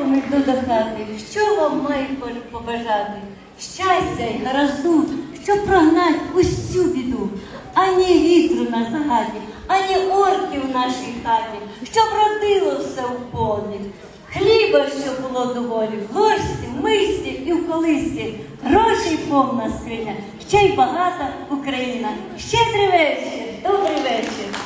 ранком йду до хати. Що вам маю побажати? Щастя й гаразду, щоб прогнать усю біду. Ані вітру на загаді, ані орків в нашій хаті, щоб родило все в полі. Хліба, щоб було доволі, в ложці, мисці і в колисці, грошей повна скриня, ще й багата Україна. Щедрий вечір, добрий вечір.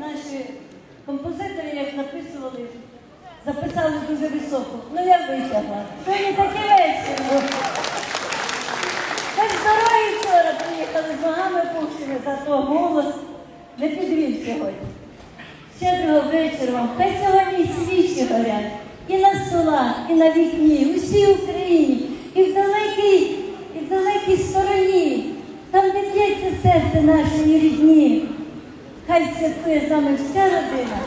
Наші композитори, як записували, записали дуже високо. Ну я витягла. Сьогодні такий вечір. був. Ми з дороги вчора приїхали з ногами пухшими, зато голос не підвів сьогодні. Щедрого вечора вам. Хай сьогодні свічі горять. І на столах, і на вікні, у всій Україні, і в далекій, і в далекій стороні, там, де б'ється серце нашої рідні. Хай святкує з нами вся родина,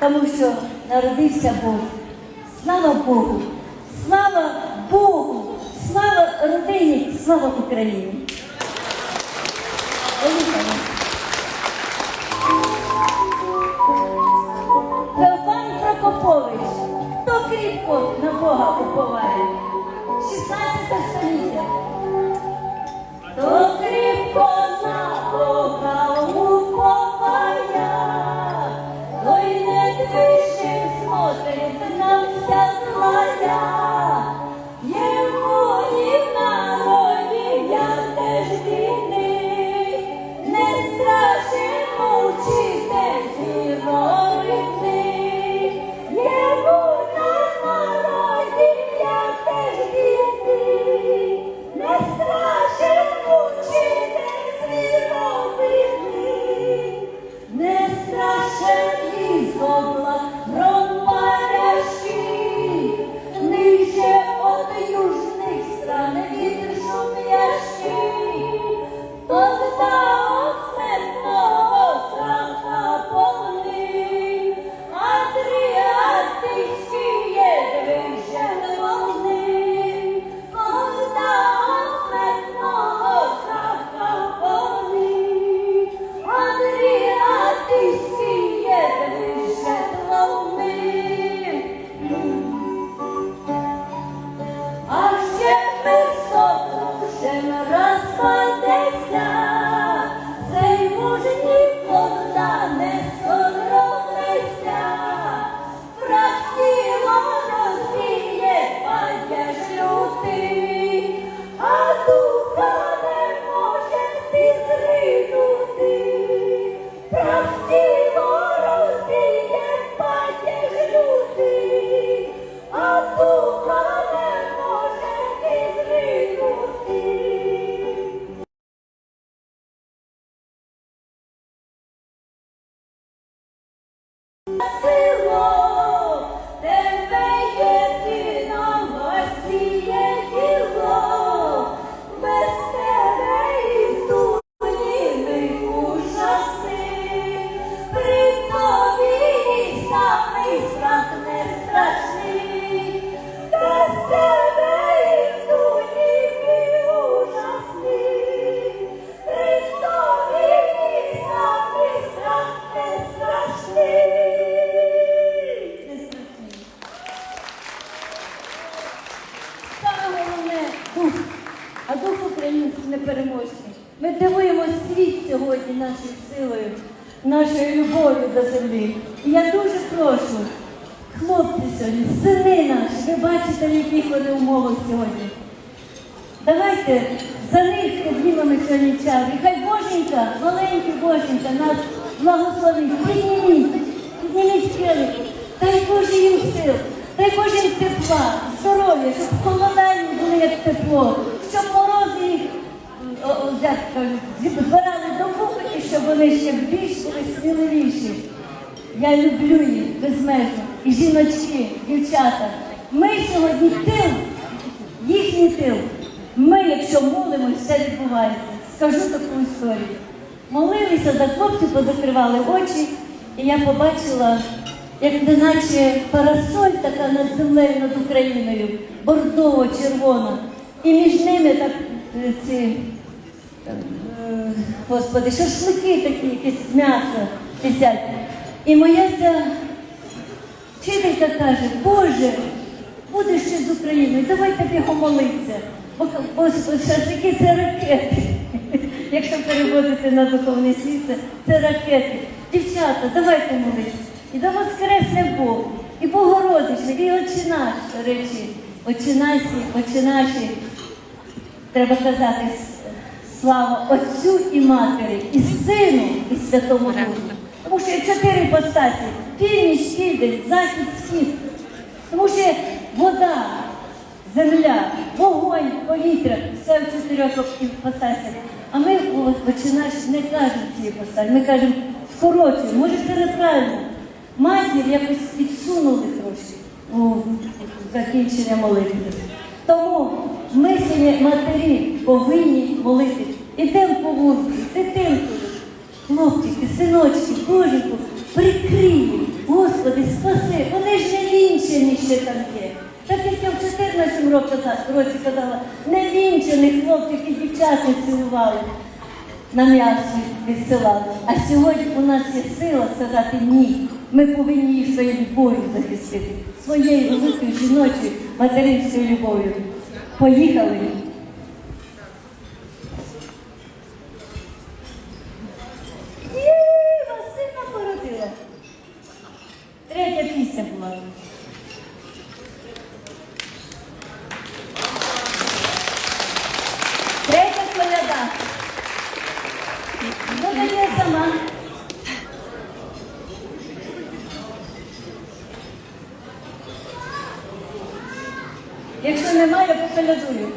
тому що народився Бог. Слава Богу! Слава Богу! Слава родині! Слава Україні! Феофан Прокопович, хто кріпко на Бога уповає? 16 століття. Ви бачите, в яких вони умовах сьогодні. Давайте за них піднімемо сьогодні час. І хай Боженька, маленький Боженька, нас благословить. Підніміть, підніміть келихи. Дай Боже їм сил, дай Боже їм тепла, здоров'я, щоб холодання були як тепло, щоб морози їх збирали до кухні, щоб вони ще більш були сміливіші. Я люблю їх безмежно. І жіночки, дівчата. Ми сьогодні тил, їхній тил. Ми, якщо молимось, все відбувається. Скажу таку історію. Молилися за хлопців, позакривали очі, і я побачила, як неначе парасоль така над землею, над Україною, бордово-червона. І між ними так е, ці, е, господи, шашлики такі, якісь м'ясо висять. І моя ця вчителька каже, Боже, будеш ще з Україною, давайте бігом молитися. Бо, бо шашлики це ракети. Якщо переводити на духовний світ, це, ракети. Дівчата, давайте молитися. І да воскресне Бог, і Богородичне, і Отче наш речі. Очі наші, очі наші, треба казати, слава Отцю і Матері, і Сину, і Святому Духу. Тому що є чотири постаті: північ, південь, захід, схід. Тому що вода, земля, вогонь, повітря, все в чотирьох іпостасях. А ми починаєш не кажемо цієї постаті, ми кажемо скорочуємо. Може, це неправильно. Матір якось підсунули трошки у закінчення молитви. Тому ми сьогодні матері повинні молитись. Ідемо по вулиці, дитинкою, хлопчики, синочки, Божику, прикрий, Господи, спаси, вони ж не вінчені ще там є. Так як я в 14 році, казала, не хлопців і дівчат цілували, на м'ясо відсилали. А сьогодні у нас є сила сказати ні. Ми повинні їх своєю любов'ю захистити, своєю великою жіночою материнською любов'ю. Поїхали. Якщо немає, поколядую.